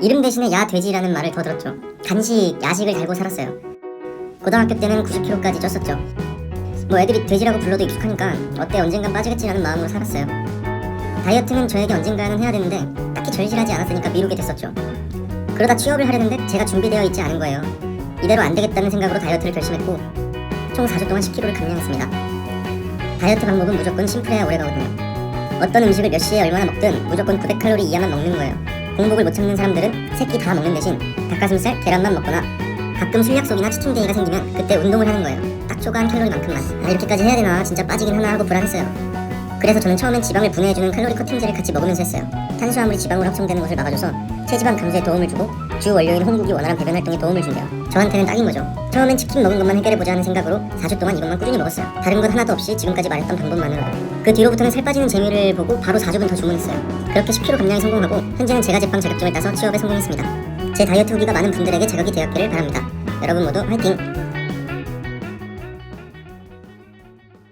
이름 대신에 야 돼지라는 말을 더 들었죠. 간식, 야식을 달고 살았어요. 고등학교 때는 90kg까지 쪘었죠. 뭐 애들이 돼지라고 불러도 익숙하니까 어때 언젠간 빠지겠지라는 마음으로 살았어요. 다이어트는 저에게 언젠가는 해야 되는데 딱히 절실하지 않았으니까 미루게 됐었죠. 그러다 취업을 하려는데 제가 준비되어 있지 않은 거예요. 이대로 안 되겠다는 생각으로 다이어트를 결심했고 총 4주 동안 10kg를 감량했습니다. 다이어트 방법은 무조건 심플해야 오래 가거든요. 어떤 음식을 몇 시에 얼마나 먹든 무조건 900칼로리 이하만 먹는 거예요. 공복을 못 참는 사람들은 세끼다 먹는 대신 닭가슴살, 계란만 먹거나 가끔 술 약 속이나 치팅데이가 생기면 그때 운동을 하는 거예요. 딱 초과한 칼로리만큼만. 아 이렇게까지 해야 되나 진짜 빠지긴 하나 하고 불안했어요. 그래서 저는 처음엔 지방을 분해해주는 칼로리 커팅제를 같이 먹으면서 했어요. 탄수화물이 지방으로 합성되는 것을 막아줘서 체지방 감소에 도움을 주고 주 원료인 홍국이 원활한 배변 활동에 도움을 준대요. 저한테는 딱인 거죠. 처음엔 치킨 먹은 것만 해결해보자 하는 생각으로 4주 동안 이것만 꾸준히 먹었어요. 다른 것 하나도 없이 지금까지 말했던 방법만으로도. 그 뒤로부터는 살 빠지는 재미를 보고 바로 4주분 더 주문했어요. 그렇게 10kg 감량에 성공하고 현재는 제가 제빵 자격증을 따서 취업에 성공했습니다. 제 다이어트 후기가 많은 분들에게 자극이 되었기를 바랍니다. 여러분 모두 화이팅!